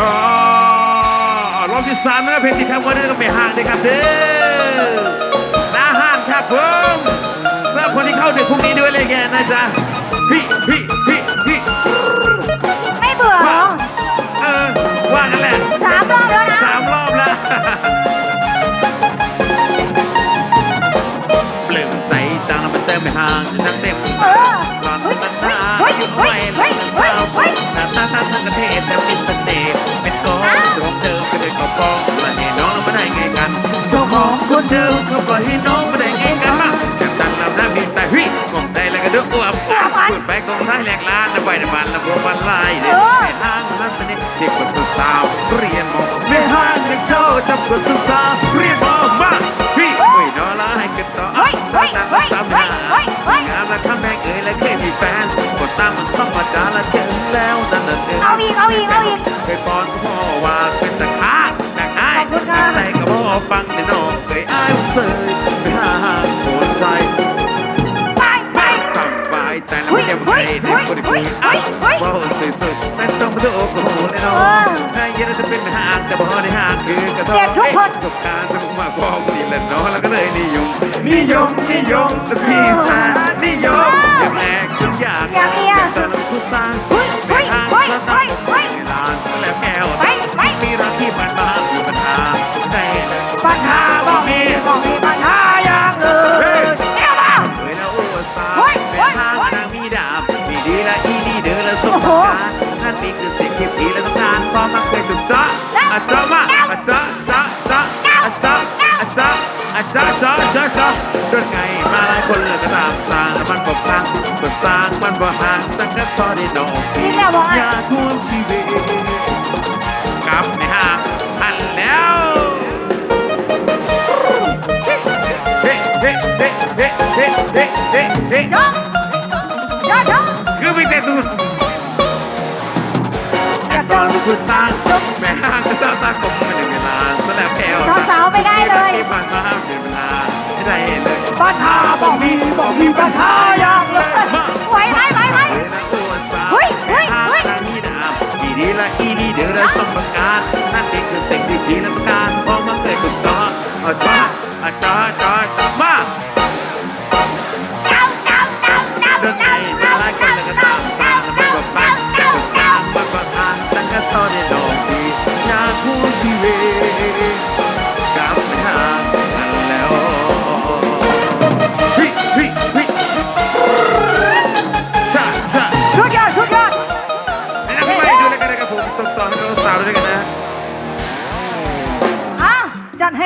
อ๋อรอบที่สามนะเพลงที่คำว่าเรื่องก็ไม่ห่างเลยครับเด้อหน้าห้านครับผมสำหรับคนที่เข้าดึกพรุ่งนี้ด้วยเลยแกนะจ๊ะฮิฮิฮิฮิไม่เบื่อเหรอเออว่ากันแหละสามรอบแล้วนะสามรอบแล้วปลื้มใจจังแล้วมันเจอไม่ห่างทั้งเต็ม เฮ้ไว้ยแล้วเฮ้ยเป็นสาวสวยหน้าตาท่าทางกระเทศแต่มีเสน่ห์เป็นกองจบเดิมไปเลยก็ปองมาให้น้องมาได้ไงกันเจ้าของคนเดิมเขาปล่อยให้น้องมาได้ไงกันมาแก้มตันลำหน้าบีใจเฮ้ยกงได้แล้วก็ดือดอ้วบพูดไปกองท้ายแหลกล้านนะไปในบ้านละพวกมันลายเนี่ยไปทางมาสนิทเด็กกว่าสาวเรียนมอไม่ห่างจากเจ้าจับกว่าสาวเรียนมอมาเฮ้ยเฮ้ยนอนละให้กันต่อเฮ้ยเฮ้ยเฮ้ยสาม ธรรมดาละถึงแล้วนั่นน่ะเดิเอาอีกเอาอีกเอาอีก เคยปอนก็พ่อว่าเป็นตะขาจากอ้ายขอบคุณค่ะ ใจก็พ่อฟังแต่น้องเคยอ้ายมันเสยไปหาโคนใจไปไป ไม่สบายใจแล้วไม่ได้มาใครในคนที่คุยอ้าวว้าวสวยๆแต่ส่งมาดูโอ้โหเลยน้องนายยันจะเป็นห่างแต่บ่ได้ห่างคือกระทบประสบการณ์จะมาพอคนนี้แหละน้องแล้วก็เลยนิยมนิยมนิยมและพี่สารนิยม อย่างแรกคุณอยากแต่ตอนนั้นผู้ สร้างสุดในทางสตาร์ทในลานสแลบแก้วที่มีรักที่ผ่านมามีปัญหาได้เลยปัญหาบ่มีบ่มีปัญหาอย่างอื่นเดี๋ยวมาเคยแล้วโอ้สาวเป็นทางนางมีดาบมีดีและอีนี่เดินและสมการนั่นนี่คือเสิ่งที่ดีและต้องการพอมาเคยถูกเจาอะเจะมา สร้างมันบ่ห่างสังกัดซอได้น้องอีกแล้วบ่อยากร่วมชีวิตกับไม่ห่างหันแล้วเฮ้เฮ้เฮ้เฮ้เฮ้เฮ้เฮ้เฮ้ชงชงชงคือไม่แต่ตูนแต่ตอนกูสร้างสมแม่ห้างก็สร้างตาคมมาหนึ่งเวลาสลับแก้วสาวๆไม่ได้เลย ที่ผ่านมาเป็นเวลาไม่ได้เลย ปัญหาบ่มีบ่มีปัญหาอย่างเลย ละอีนี่เดี๋ยวเราสมการนั่นเองคือสิ่งที่พี่นั้การพอมาเคยถูกจออะจออะจอจอจอมา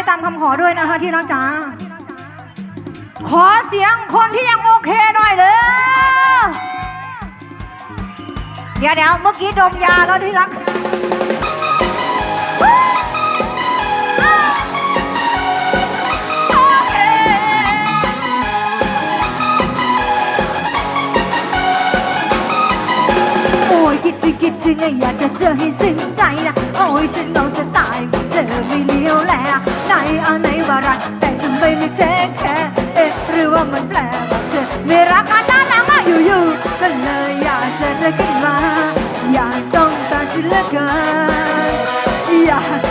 ตามคำขอด้วยนะคะที่รักจ๋าขอเสียงคนที่ยังโอเคหน่อยเลยเดี๋ยวเดี๋ยวเมื่อกี้ดมยาแล้วที่รัก คิดถึงคิดถึงไงอยากจะเจอให้ซึ้งใจนะโอ้ยฉันเหงาจะตายไม่เจอไม่เลี้ยวแลไหนเอาไหนว่ารักแต่ฉันไมไม่เทคแคร์เอ๊ะหรือว่ามันแปลว่าเธอไม่รักกันด้านหลังมาอยู่ๆก็เลยอยากจะเธอขึ้นมา อยากจ้องตาฉันเหลือเกินอยาก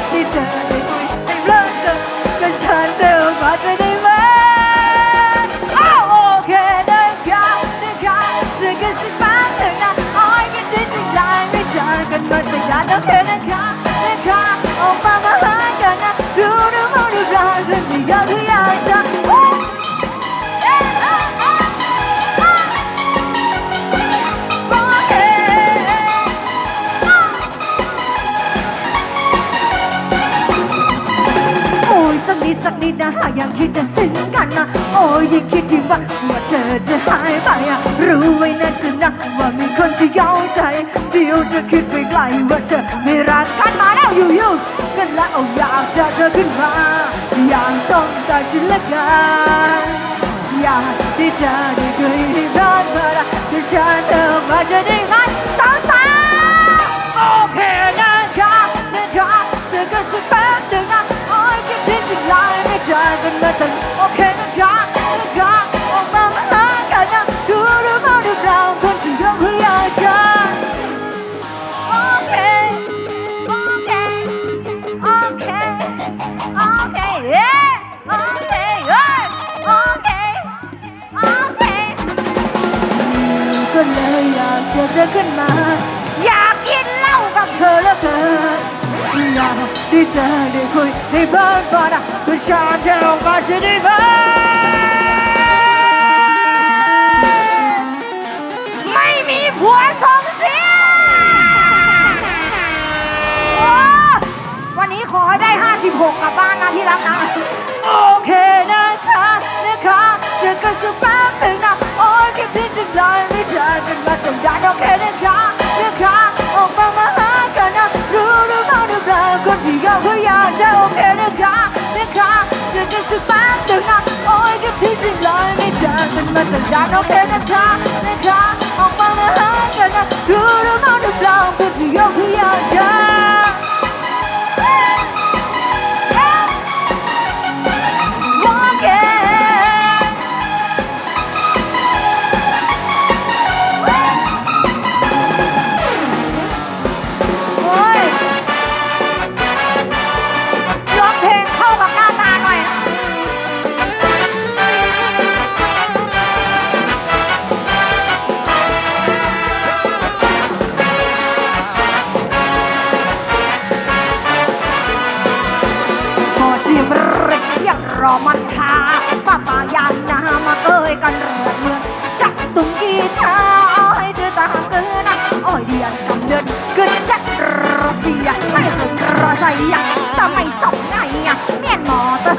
นะหากยังคิดจะซึ้งกันนะ โอ้ยยิ่งคิดยิ่งว่าว่าเธอจะหายไปอะรู้ไว้นะเธอนะว่ามีคนที่เข้าใจ เดี๋ยวจะคิดไปไกลว่าเธอไม่รักกันมาแล้วอยู่ๆกันแล้วอยากจะเธอขึ้นมา อยากจ้องตาฉันเละกันอยากได้เจอได้คุยได้ร้อนมาละคือฉันเธอมาจะได้ไหมสาว 작은 나타나 Oh can I talk, can I talk Oh mama 나가나 두루 모두 brown 건지경 흘려져 Okay, okay, okay, okay, yeah Okay, yeah, okay, okay ก็เลยอยากจะเจอขึ้นมา อยากกินเหล้ากับเธอแล้วเธอ ยากได้เจอได้คุยได้เพิ่มก่อนอะชายเท่ากันจะได้เพิ่ไม่มีผัวสองเสียโอ้วันนี้ขอให้ได้ 56กลับบ้านนะที่รักนะ โอเคนะคะนะคะเจอกันสักแป๊บหนึ่งนะโอ้ยคิดถึงจังเลยไม่เจอกันมาตั้งนานโอเคนะคะนะคะออกมามาหากันนะ หรือเปล่าคนที่ยอมก็อยากจะโอเคนะครับม่ครับจะได้สบายแต่นะโอ้ยก็ที่จริงเลยไม่เจองเป็นมาตรฐานโอเคนะครับนะครับออกมาแล้วกันนะรู้หรือไม่หรือเปล่าคนที่ยอมก็อยากจะ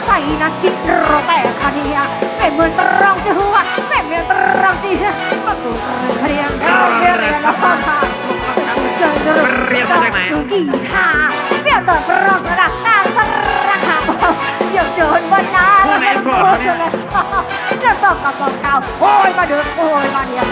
มอเตอร์ไซค์นะจิรอแต่คันเนียเป็นเหมือนตรองจะหัวเป็นเหมือนตรองจีมาตุเรียงเราเรียนแล้วพอทางเรียนมาจากไหนสุกีทาเปรี้ยวเติมโปรสดับตามสระขาอย่าโจนวันนาแล้วเป็นโปรสลัดจะตองกับบอกเก่าโอ้ยมาเดินโอ้ยมาเนี่ย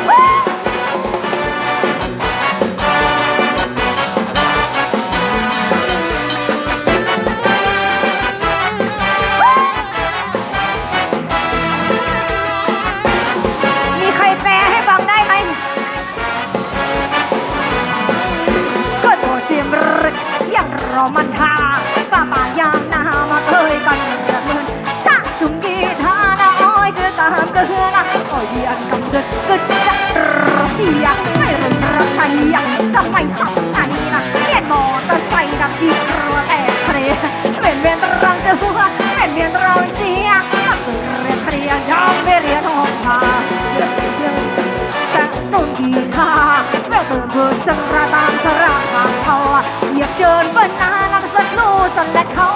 เติมเพื่อสังราตามสระทางเขาเหยียบเชิญเปิ้นนาลังสนูสันและเขา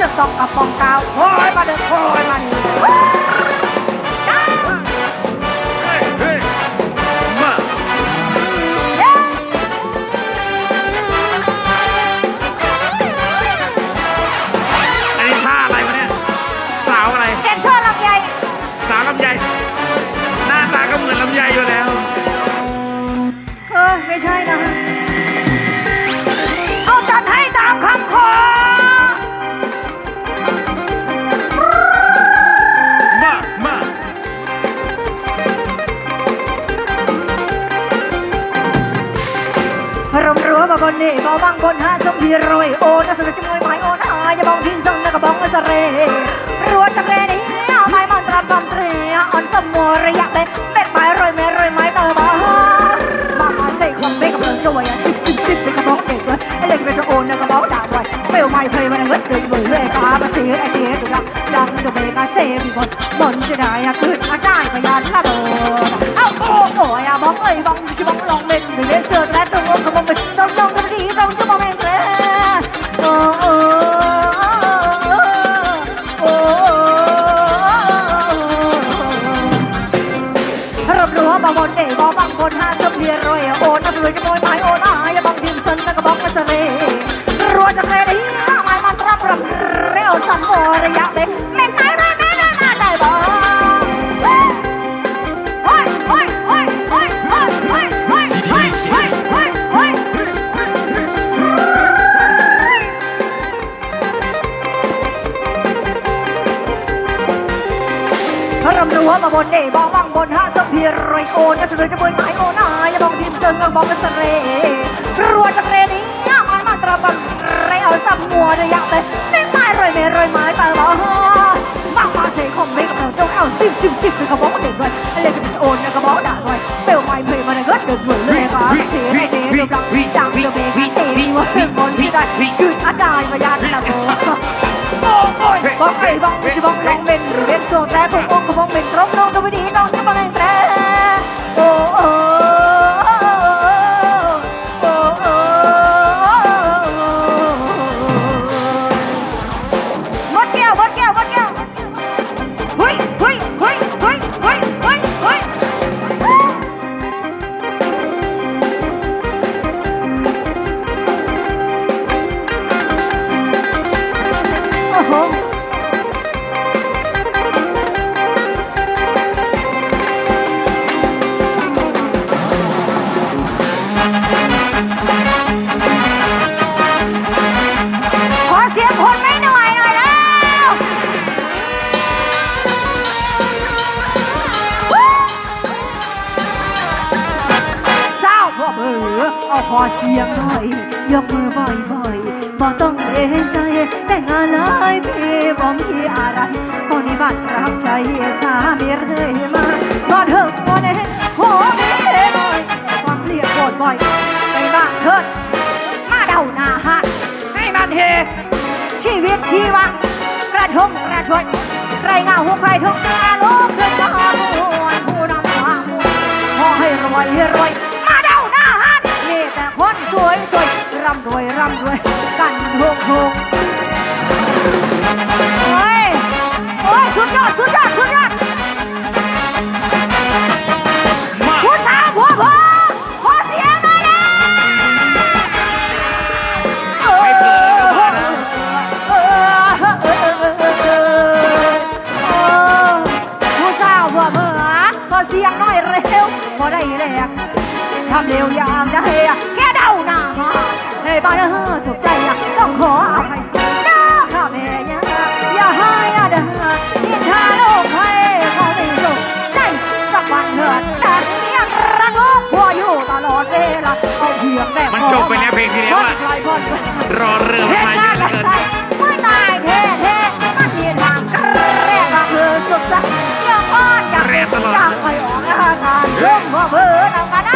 จะต้องกระปองกาวโอยมาเดินโอยมานี่ มรั้วมาบนนี่มาบังคนหาสมพีรวยโอน่าสนุกจังเลยไม้โอนาอย่าบองทิ้งส่งนะกระบองอัสเรรัวจังเลยนี่ไม้มันตราบำเตรียอ่อนสมอระยะเบ็ดเบ็ดไม้รวยแม่รวยไม้เตอร์มามามาเสกความเบ็ดกับเรื่องจวยสิบสิบสิบเป็นกระบอกเด็กเลยเล็กเป็นโอนนะกระบอง ด่าด้วยเปลวไม้เพลมันเงิดเดือดมือเลยกามาเสียไอเจ๊ตุลักดังตัวเบกาเซบีบนบนจะได้ขึ้นอาจารย์พยานระเบิดเอ้าโอ้โอ้ยบองเอ้ยบองชิบองลองเล่นหรือเล่นเสือแท้ตรงอกกระบอกเป็นตรงตรงกันดีตรงจะมองเองเลยโอ้โอ้รับรู้ว่าบางบนเดบอบางคนห้าสมเพียรอยโอนน่าสวยจะโมวยไม้โอนอายบางทีมสันกระบอกมาเสร่ บนเดบองบังบนห้าสมพีรอยโอนกระสือจะบนไม้โอนายบองพิมเซิงกังบองกระสเรรัวจากเรนี้ไม้มันตระบันไรเอาซ้ำมัวระยะเลยไม่ไม้รอยเมรอยไม้ตาบ่มากมาเสกของเมกับเราจงเอาสิบสิบสิบเป็นกระบอกเด็กเลยเล็กเป็นโอนกระบอกด่าด้วยเปลวไม้เพลมันกิดเดือดเหมือนเลยค่ะเสียบลังดังจะเบกเซมีว่าเรื่องมนต์ได้ยืนอาจารย์พยานละโมโอ้โอ้ยบอกใครบ้างจะบอกลองเป็นหรือเป็นโซแต่คงองค์คงเป็นรบน้อง ระช่วยใครเงาหัวใครทุกข์อาลูกขึ้นมาหวนผู้นำความมวลขอให้รวยรวย มาเดาหน้าหันนี่แต่คนสวยสวยร่ำรวยร่ำรวยกันทุกทุกโอ้ยโอ้ยสุดยอดสุดยอดสุดยอด เร็วยามได้แค่เดาหน้ามาให้บ้านเออสุขใจต้องขออภัยนะข้าแม่ยาอย่าให้เด้อยินทาโลกให้เขาไม่สุขใจสักวันเถิดนะยังรักลูกผัวอยู่ตลอดเวลาเอาเพียงแบบมันจบไปแล้วเพลงที่แล้วอะใครคนใครรอเรือเหตุมาเยการอะณ์เหลือใดเกินไม่ตายแท้แท้ๆมันมีทางแรกก็คือสุขสันต์ยังอ่อนอยากแรกตลอดอยากไปออกอาการร่วมหัวเบอร์นำกันนะมาเดิมมา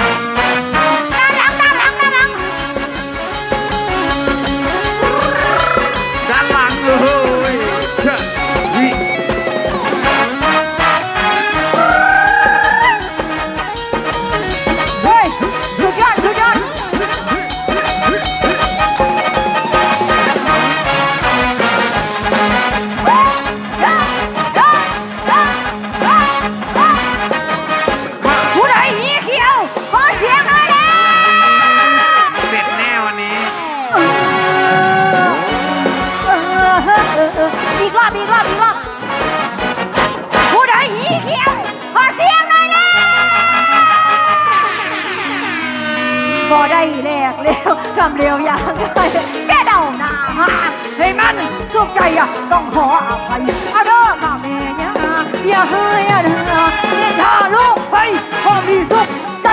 พอมีสุขใจ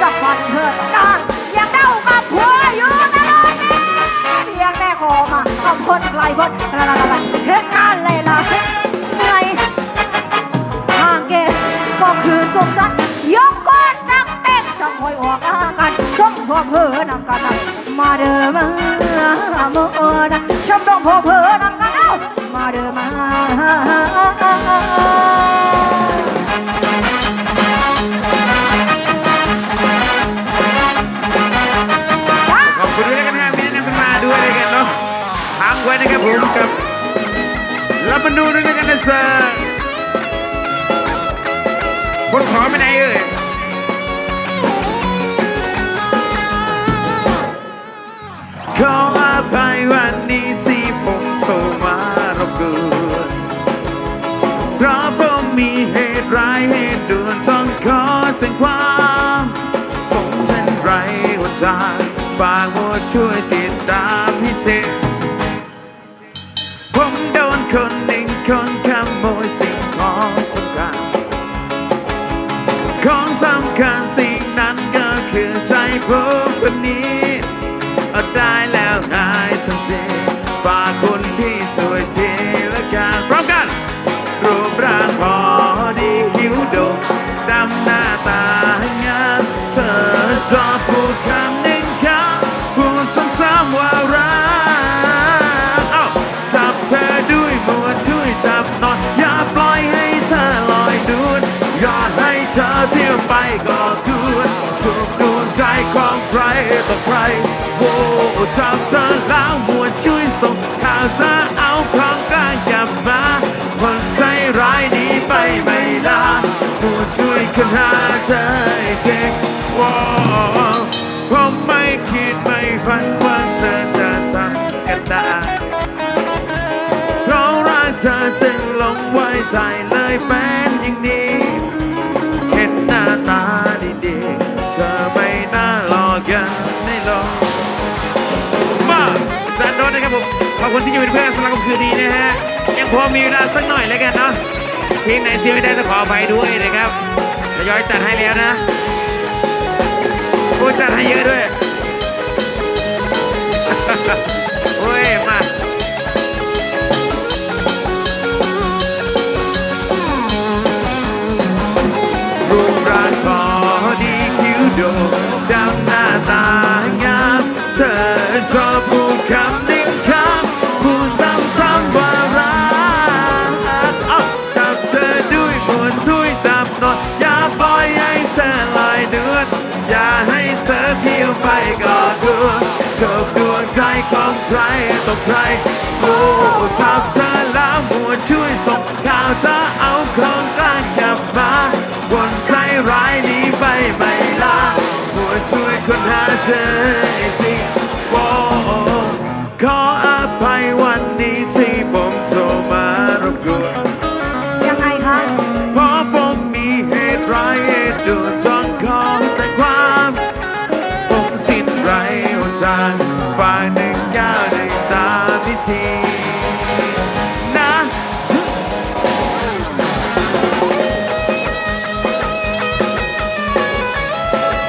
สักวันเถิดนะอยากเด้ากับผัวอยู่ตลอดแน่เพียงแต่ขอมาทำคนไกลพ้นลาลาลาลาเหตุการณ์เลยล่ะเหนื่อยทางเกตก็คือสุขสัตยกก้อนจักเป๊กจะคอยออกอากันชมพอเพอนำกันมาเด้อมาโมนะชมต้องพอเพอนำ ดูด้วยกันนะเซอร์คนขอไปไหนเอ่ยขออภัยวันนี้ที่ผมโทรมารบกวนเพราะผมมีเหตุร้ายเหตุด่วนต้องขอแจ้งความผมเป็นไรหัวใจฝากมัวช่วยติดตามให้เช็ค คนหนึ่งคนขโมยสิ่งของสำคัญ ของสำคัญสิ่งนั้นก็คือใจผมคนนี้เอาได้แล้วหายทันทีฝากคุณพี่ช่วยทีละกันพร้อมกันรูปร่างพอดีหิวโดงดำหน้าตางามเธอชอบพูดคำหนึ่งคำพูดซ้ำๆว่ารัก วงใจของใครต่อใครโอ้จับเธอแล้วมัวช่วยส่งข่าวเธอเอาของกลางกลับมาคนใจร้ายนี้ไปไม่ลามัวช่วยค้นหาเธอให้เจอว้าวผมไม่คิดไม่ฝันว่าเธอจะทำกันได้เพราะรักเธอจึงหลงไว้ใจเลยเป็นอย่างนี้เห็นหน้าตาดีๆเธอไม่ คุณที่อยู่เป็นเพื่อนสำหรับคืนนี้นะฮะยังพอมีเวลาสักหน่อยแล้วกันเนาะเพลงไหนที่ไม่ได้ต้องขออภัยด้วยนะครับทยอยจัดให้แล้วนะกูจัดให้เยอะด้วยโอ้ยมารูปร่างพอดีคิ้วโดงดำหน้าตางามเธอชอบพูดคำหนึ่งคำ จับเธอด้วยหัวช่วยจับนอยอย่าปล่อยให้เธอลอยเดือนอย่าให้เธอเที่ยวไปก็ดวงเธอดวงใจของใครต่อใครโอ้จับเธอแล้วมัวช่วยส่งข่าวเธอเอาของกลางกลับมาวนใจร้ายนี้ไปไม่ลามัวช่วยคนหาเธอจริงโอ้ ผมโทรมารบกวนยังไงคะเพราะผมมีเหตุร้ายเหตุด่วนจนขอใจความ ผมสิ้นไรหนทางฝ่ายหนึ่งก้าวในตามพิธีนะ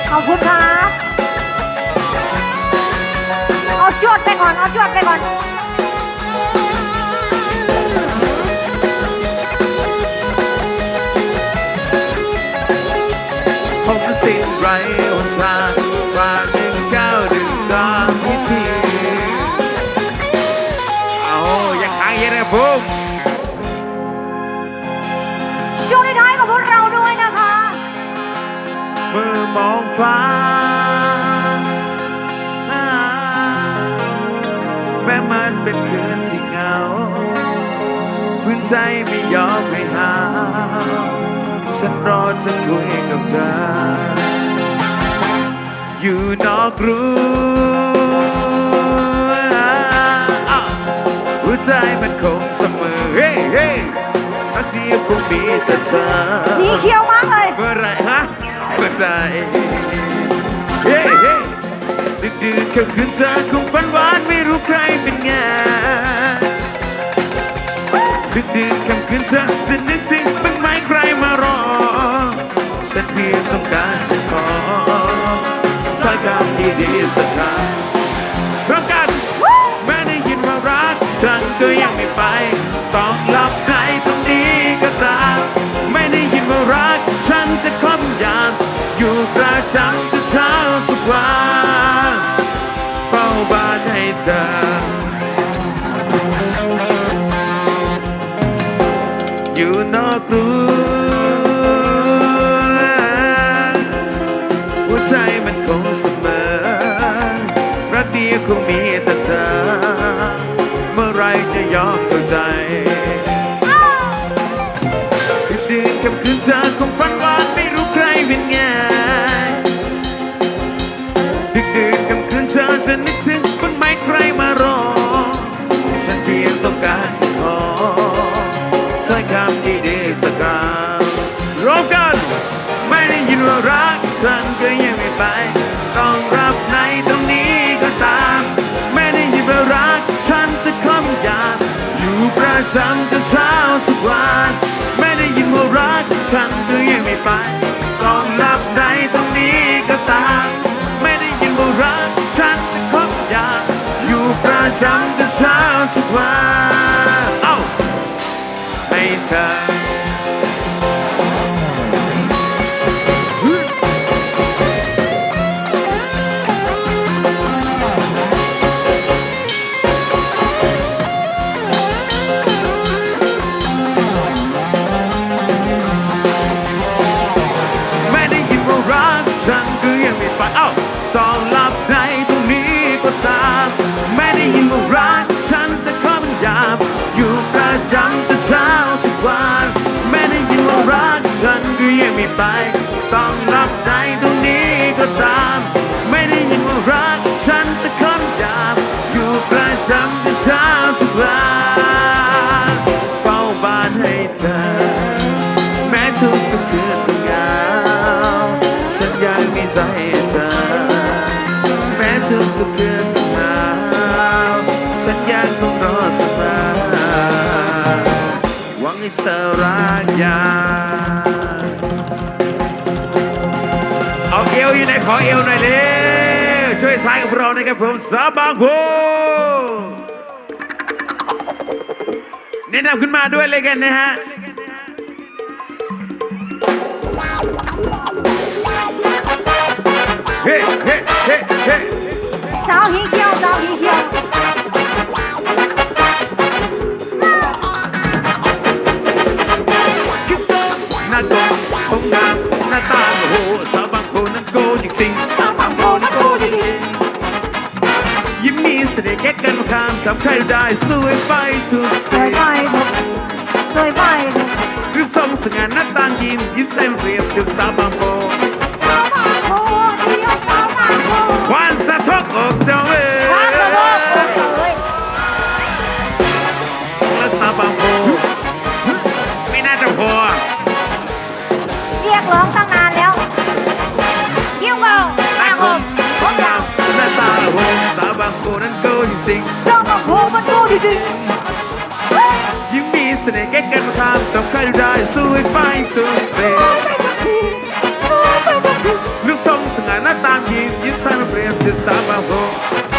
ขอบคุณครับเอาจวดไปก่อน เอาจวดไปก่อน สิ้นไรหนทางฝ่ายหนึ่งก้าวดึงตามพิธีเอาอย่าค้างเยอะนะผมช่วงท้ายๆกับพวกเราด้วยนะคะ เมื่อมองฟ้า แม้มันเป็นคืนที่เหงาฝืนใจไม่ยอมให้หา ฉันรอจะคุยกับเธอ อยู่นอกรู้อ้าวหัวใจมันคงเสมอเฮ้เฮ้รักเดียวคงมีแต่เธอสีเขียวมากเลย เมื่อไหรฮะเข้าใจเฮ้เฮ้ดึกดื่นค่ำคืนเธอคงฝันหวานไม่รู้ใครเป็นไง ดึกดื่นค่ำคืนเธอจะนึกสิ่งบ้างไหมใครมารอฉันเพียงต้องการจะขอสักคำดีๆสักคำร้อมกันแม้ได้ยินว่ารักฉันก็ยังไม่ไปต้องหลับในตรงนี้ก็ตามไม่ได้ยินว่ารักฉันจะคอยพยายามอยู่ประจำทุกเช้าทุกวันเฝ้าบ้านให้เธอ นอกรั้วหัวใจมันคงเสมอ รักเดียวคงมีแต่เธอ เมื่อไรจะยอมเข้าใจดึกดื่นค่ำคืนเธอคงฝันหวานไม่รู้ใครเป็นไงดึกดื่นคำคืนเธอจะนึกถึงบ้างไหมใครมารอฉันเพียงต้องการจะขอ ถ้อยคำดีๆสักคำรวมกันไม่ได้ยินว่ารักฉันก็ยังไม่ไป ต้องรับในตรงนี้ก็ตาม ไม่ได้ยินว่ารักฉันจะคำยาอยู่ประจำจนเช้าทุกวันไม่ได้ยินว่ารักฉันก็ยังไม่ไป ต้องรับในตรงนี้ก็ตาม ไม่ได้ยินว่ารักฉันจะคบยามอยู่ประจำจนเช้าทุกวันเอ้า ไม่ ไป ต้องหลับในตรงนี้ก็ตาม ไม่ได้ยินว่ารัก ฉันจะขอเป็นยามอยู่ประจำแต่เช้าทุกวันเฝ้าบ้านให้เธอ แม้ทุกสุขคือต้องเหงาฉันยังมีใจให้เธอ แม้ทุกสุขคือต้องเหงาฉันยังคงรอเสมอหวังให้เธอรักยา ไหนขอเอวหน่อยเร็วช่วยสายกับเรานะครับผมสาบางโพแนะนำขึ้นมาด้วยเลยกันนะฮะเฮ้เฮ้เฮ้เฮ้สาวหีเขียวสาวหีเขียวคิดโตหน้าโกงผมงาม หน้าตาโอ้โหสาวบางคนนั้นโกจริงสาวบางโพนักโกจริงๆยิ้มมีเสน่ห์แก้กันข้ามทำใครได้สวยไปทุกสวสิ่งสวยไปสวยไปรูปทรงสง่าหน้าตายิ้มยิ้มแซมเรียบเรียบสาวบางโพสาวบางโพเดียวสาวบางโพควัน sing. Song of hope and glory ding You miss and it eh? get get time to cry you die so we find to say. Look song sing and that time give you time to pray to Song of hope